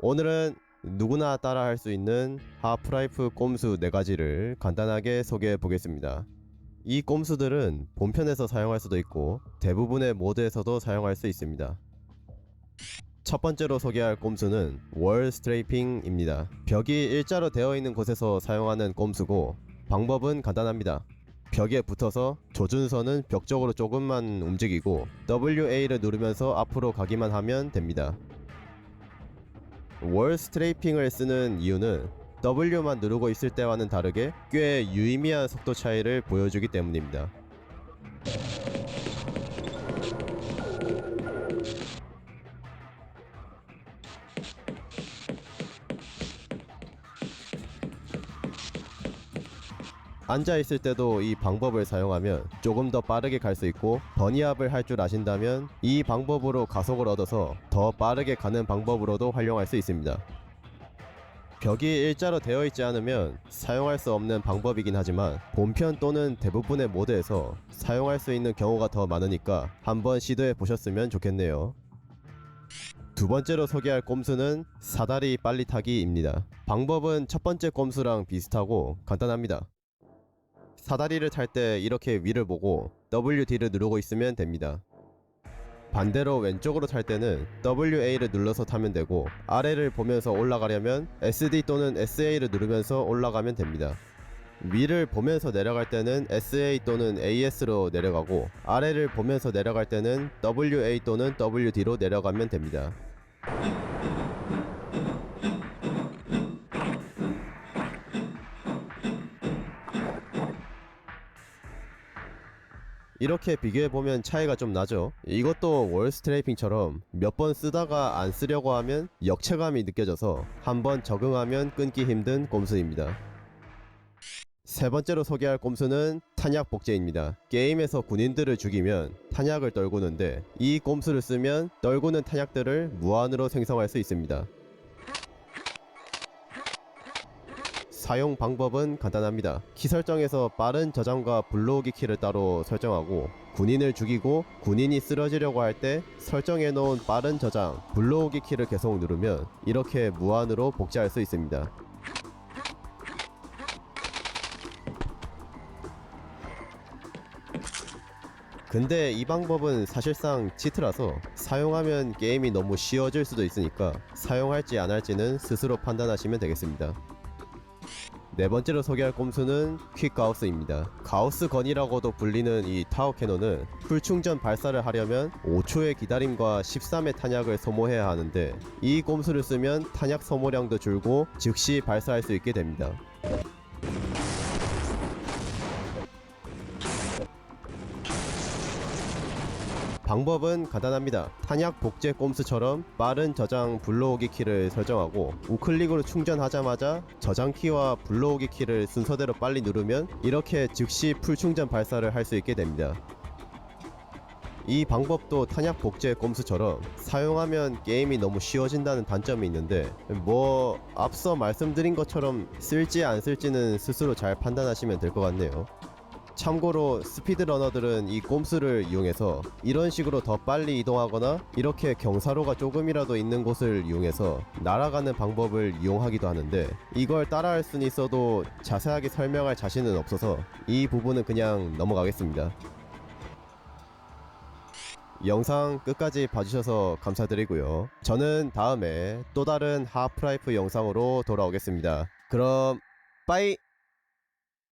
오늘은 누구나 따라 할 수 있는 하프라이프 꼼수 4가지를 간단하게 소개해 보겠습니다. 이 꼼수들은 본편에서 사용할 수도 있고 대부분의 모드에서도 사용할 수 있습니다. 첫 번째로 소개할 꼼수는 월 스트레이핑입니다. 벽이 일자로 되어 있는 곳에서 사용하는 꼼수고 방법은 간단합니다. 벽에 붙어서 조준선은 벽 쪽으로 조금만 움직이고 WA를 누르면서 앞으로 가기만 하면 됩니다. 월 스트레이핑을 쓰는 이유는 W만 누르고 있을 때와는 다르게 꽤 유의미한 속도 차이를 보여주기 때문입니다. 앉아 있을 때도 이 방법을 사용하면 조금 더 빠르게 갈 수 있고 버니압을 할 줄 아신다면 이 방법으로 가속을 얻어서 더 빠르게 가는 방법으로도 활용할 수 있습니다. 벽이 일자로 되어 있지 않으면 사용할 수 없는 방법이긴 하지만 본편 또는 대부분의 모드에서 사용할 수 있는 경우가 더 많으니까 한번 시도해 보셨으면 좋겠네요. 두 번째로 소개할 꼼수는 사다리 빨리 타기입니다. 방법은 첫 번째 꼼수랑 비슷하고 간단합니다. 사다리를 탈때 이렇게 위를 보고 WD를 누르고 있으면 됩니다. 반대로 왼쪽으로 탈 때는 WA를 눌러서 타면 되고 아래를 보면서 올라가려면 SD 또는 SA를 누르면서 올라가면 됩니다. 위를 보면서 내려갈 때는 SA 또는 AS로 내려가고 아래를 보면서 내려갈 때는 WA 또는 WD로 내려가면 됩니다. 이렇게 비교해보면 차이가 좀 나죠. 이것도 월 스트레이핑처럼 몇 번 쓰다가 안 쓰려고 하면 역체감이 느껴져서 한번 적응하면 끊기 힘든 꼼수입니다. 세 번째로 소개할 꼼수는 탄약 복제입니다. 게임에서 군인들을 죽이면 탄약을 떨구는데 이 꼼수를 쓰면 떨구는 탄약들을 무한으로 생성할 수 있습니다 사용 방법은 간단합니다. 키 설정에서 빠른 저장과 불러오기 키를 따로 설정하고 군인을 죽이고 군인이 쓰러지려고 할 때 설정해 놓은 빠른 저장, 불러오기 키를 계속 누르면 이렇게 무한으로 복제할 수 있습니다. 근데 이 방법은 사실상 치트라서 사용하면 게임이 너무 쉬워질 수도 있으니까 사용할지 안 할지는 스스로 판단하시면 되겠습니다. 네 번째로 소개할 꼼수는 퀵 가우스입니다. 가우스 건이라고도 불리는 이 타워 캐논은 풀 충전 발사를 하려면 5초의 기다림과 13의 탄약을 소모해야 하는데 이 꼼수를 쓰면 탄약 소모량도 줄고 즉시 발사할 수 있게 됩니다. 방법은 간단합니다. 탄약 복제 꼼수처럼 빠른 저장 불러오기 키를 설정하고 우클릭으로 충전하자마자 저장 키와 불러오기 키를 순서대로 빨리 누르면 이렇게 즉시 풀충전 발사를 할 수 있게 됩니다. 이 방법도 탄약 복제 꼼수처럼 사용하면 게임이 너무 쉬워진다는 단점이 있는데 뭐 앞서 말씀드린 것처럼 쓸지 안 쓸지는 스스로 잘 판단하시면 될 것 같네요. 참고로 스피드러너들은 이 꼼수를 이용해서 이런 식으로 더 빨리 이동하거나 이렇게 경사로가 조금이라도 있는 곳을 이용해서 날아가는 방법을 이용하기도 하는데 이걸 따라할 수는 있어도 자세하게 설명할 자신은 없어서 이 부분은 그냥 넘어가겠습니다. 영상 끝까지 봐주셔서 감사드리고요. 저는 다음에 또 다른 하프라이프 영상으로 돌아오겠습니다. 그럼 빠이!